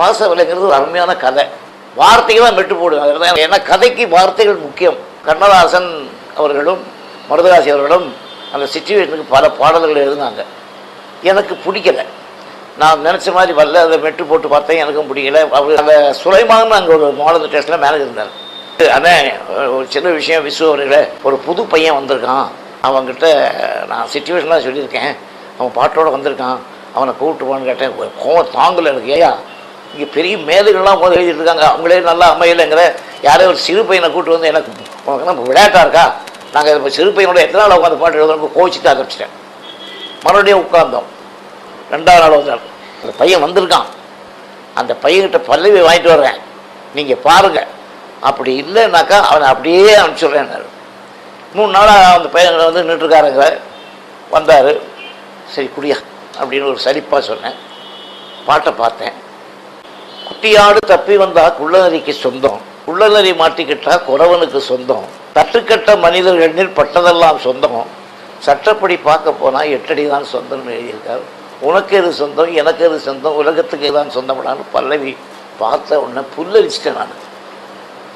பாசவலைங்கிறது ஒரு அருமையான கதை. வார்த்தைக்கு தான் மெட்டு போடுவாங்க ஏன்னா கதைக்கு வார்த்தைகள் முக்கியம். கண்ணதாசன் அவர்களும் மருதராசி அவர்களும் அந்த சுச்சுவேஷனுக்கு பல பாடல்கள் எழுதினாங்க. எனக்கு பிடிக்கல. நான் நினச்ச மாதிரி வரல. அதை மெட்டு போட்டு பார்த்தேன். எனக்கும் பிடிக்கல. அவர் அந்த சுலைமான் அங்கே ஒரு மாடல் டெஸ்ட்டில் மேனேஜ் இருந்தார். அண்ணே ஒரு சின்ன விஷயம் விசு அவர்களே. ஒரு புது பையன் வந்திருக்கான். அவன்கிட்ட நான் சுச்சுவேஷன்லாம் சொல்லியிருக்கேன். அவன் பாட்டோடு வந்திருக்கான். அவனை கூப்பிட்டு போன்னு கேட்டேன். கோவம் தாங்கல எனக்கு. ஏயா இங்கே பெரிய மேதைகள்லாம் போது எழுதிட்டு இருக்காங்க அவங்களே நல்லா அமையலைங்கிற யாரோ ஒரு சிறு பையனை கூட்டு வந்து எனக்கு உனக்கு நம்ம விளையாட்டாக இருக்கா? நாங்கள் இப்போ சிறு பையனோட எத்தனை நாள் உட்காந்து பாட்டு எழுதுறோம்? கோச்சிட்டு ஆரம்பிச்சிட்டேன் மறுபடியும் உட்கார்ந்தோம். ரெண்டாவது நாள் வந்தார். அந்த பையன் வந்திருக்கான். அந்த பையன்கிட்ட பல்லவி வாங்கிட்டு வர்றேன். நீங்கள் பாருங்கள் அப்படி இல்லைனாக்கா அவனை அப்படியே அனுப்பிச்சுட்றேன் மூணு நாளாக அந்த பையன் வந்து நின்றுருக்காருங்க வந்தார். சரி குடியா அப்படின்னு ஒரு சலிப்பாக சொன்னேன். பாட்டை பார்த்தேன். குட்டியாடு தப்பி வந்தா குள்ளநரிக்கு சொந்தம். குள்ளநரி மாட்டிக்கிட்டா குறவனுக்கு சொந்தம். தட்டுக்கட்ட மனிதர்களில் பட்டதெல்லாம் சொந்தம். சட்டப்படி பார்க்க போனால் எட்டடி தான் சொந்தம்னு எழுதியிருக்காரு. உனக்கு எது சொந்தம்? எனக்கு எது சொந்தம்? உலகத்துக்கு தான் சொந்தம்டான்னு பல்லவி பார்த்த உடனே புல்லரிச்சிட்டேன் நான்.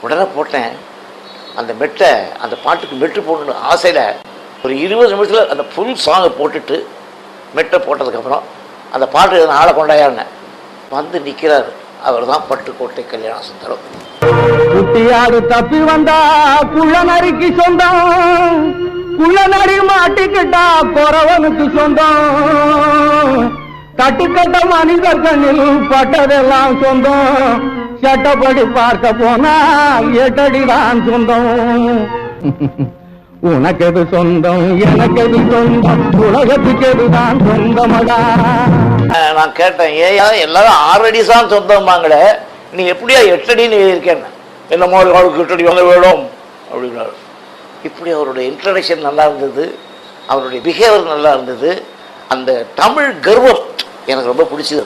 உடனே போட்டேன். அந்த மெட்டை அந்த பாட்டுக்கு மெட்டு போடணும்னு ஆசையில் ஒரு இருபது நிமிஷத்தில் அந்த ஃபுல் சாங்கை போட்டுட்டு மெட்டை போட்டதுக்கப்புறம் அந்த பாட்டு நான் ஆளை கொண்டாயாருன்னு வந்து நிற்கிறாரு அவர் தான் பட்டுக்கோட்டை கல்யாண சுந்தரம் குட்டியாடு தப்பி வந்தா குள்ள நரிக்கு சொந்தம். குள்ள நரி மாட்டிக்கிட்டா குறவனுக்கு சொந்தம். கட்டுக்கட்ட மனிதர் கண்ணில் பட்டதெல்லாம் சொந்தம். சட்டப்படி பார்க்க போனா எட்டடிதான் சொந்தம். உனக்கு எது சொந்தம் எனக்கெது சொந்தம் உலகத்துக்கு எதுதான் சொந்தமடா. நான் கேட்டேன் ஏயா எல்லாரும் ஆறடி தான் சொந்தம்பாங்களே நீ எப்படியா எட்டடின்னு எழுதியிருக்கேன்? என்னமோ அவருக்கு எட்டடி வந்து வேணும் அப்படின்னாரு. இப்படி அவருடைய இன்ட்ரடக்ஷன் நல்லா இருந்தது அவருடைய பிஹேவியர் நல்லா இருந்தது. அந்த தமிழ் கர்வம் எனக்கு ரொம்ப பிடிச்சது